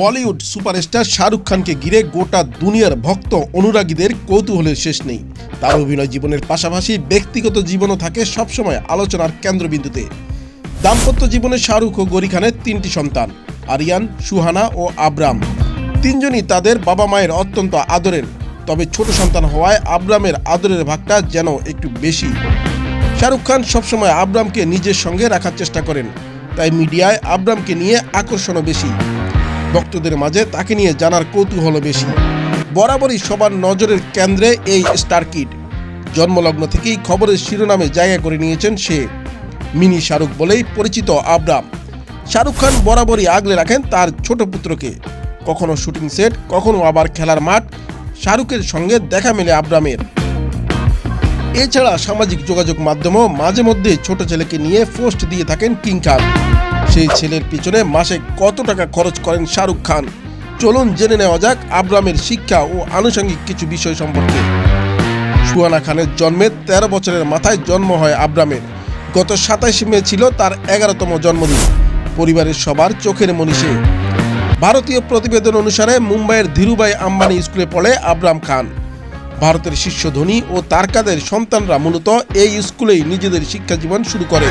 Bollywood superstar Shahrukh খানকে ঘিরে গোটা দুনিয়ার ভক্ত অনুরাগীদের কৌতূহলের শেষ নেই। তার অভিনয় জীবনের পাশাপাশি ব্যক্তিগত জীবনও থাকে সবসময় আলোচনার কেন্দ্রবিন্দুতে। দাম্পত্য জীবনে শাহরুখ ও গরি খানের তিনটি সন্তান, আরিয়ান, সুহানা ও আব্রাম। তিনজনই তাদের বাবা মায়ের অত্যন্ত আদরের, তবে ছোট সন্তান হওয়ায় আব্রামের আদরের ভাগটা যেন একটু বেশি। শাহরুখ খান সবসময় আব্রামকে নিজের সঙ্গে রাখার চেষ্টা করেন, তাই মিডিয়ায় আব্রামকে নিয়ে আকর্ষণও বেশি। ভক্তদের মাঝে তাকে নিয়ে জানার কৌতূহল বেশি। বরাবরই সবার নজরের কেন্দ্রে এই স্টার কিড জন্মলগ্ন থেকেই খবরের শিরোনামে জায়গা করে নিয়েছেন সে। মিনি শাহরুখ বলেই পরিচিত আব্রাম। শাহরুখ খান বরাবরই আগলে রাখেন তার ছোট পুত্রকে। কখনো শুটিং সেট, কখনো আবার খেলার মাঠ। শাহরুখের সঙ্গে দেখা মেলে আব্রামের। এছাড়া সামাজিক যোগাযোগ মাধ্যমেও মাঝে মধ্যে ছোট ছেলেকে নিয়ে পোস্ট দিয়ে থাকেন কিং খান। সেই ছেলের পিছনে মাসে কত টাকা খরচ করেন শাহরুখ খান? চলুন জেনে নেওয়া যাক আব্রামের শিক্ষা ও আনুষঙ্গিক কিছু বিষয় সম্পর্কে। সুহানা খানের জন্মে তেরো বছরের মাথায় জন্ম হয় আব্রামের। গত সাতাইশে মে ছিল তার এগারোতম জন্মদিন। পরিবারের সবার চোখের মনীষে। ভারতীয় প্রতিবেদন অনুসারে মুম্বাইয়ের ধীরুভাই আম্বানি স্কুলে পড়ে আব্রাম খান। ভারতের শীর্ষ ধনী ও তারকাদের সন্তানরা মূলত এই স্কুলেই নিজেদের শিক্ষা জীবন শুরু করে।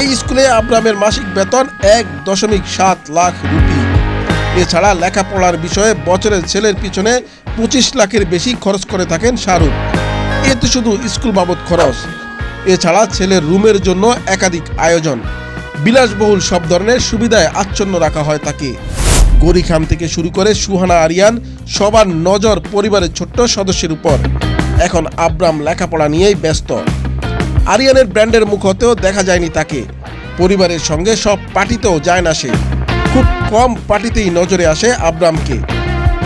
এই স্কুলে আব্রামের মাসিক বেতন এক দশমিক সাত লাখ রুপি। এছাড়া লেখাপড়ার বিষয়ে বছরের ছেলের পিছনে পঁচিশ লাখের বেশি খরচ করে থাকেন শাহরুখ। এতে শুধু স্কুল বাবদ খরচ। এছাড়া ছেলের রুমের জন্য একাধিক আয়োজন। বিলাসবহুল সব ধরনের সুবিধায় আচ্ছন্ন রাখা হয় তাকে। গরি খান থেকে শুরু করে সুহানা আরিয়ান সবার নজর পরিবারের ছোট্ট সদস্যের উপর। এখন আব্রাম লেখাপড়া নিয়েই ব্যস্ত। আরিয়ানের ব্র্যান্ডের মুখ হতেও দেখা যায়নি তাকে। পরিবারের সঙ্গে সব পার্টিতেও যায় না সে। খুব কম পার্টিতেই নজরে আসে আব্রামকে।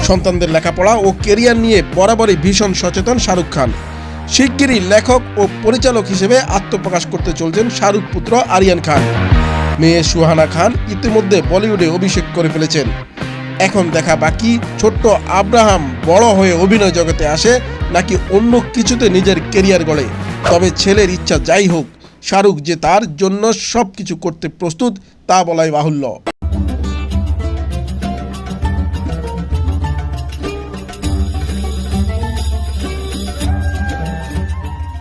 সন্তানদের লেখাপড়া ও কেরিয়ার নিয়ে বরাবরই ভীষণ সচেতন শাহরুখ খান। শিগগিরই লেখক ও পরিচালক হিসেবে আত্মপ্রকাশ করতে চলছেন শাহরুখ পুত্র আরিয়ান খান। মেয়ে সুহানা খান ইতিমধ্যে বলিউডে অভিষেক করে ফেলেছেন। এখন দেখা বাকি, ছোট্ট আব্রাহাম বড় হয়ে অভিনয় জগতে আসে, নাকি অন্য কিছুতে নিজের কেরিয়ার গড়ে। তবে ছেলের ইচ্ছা যাই হোক, শাহরুখ যে তার জন্য সব কিছু করতে প্রস্তুত, তা বলাই বাহুল্য।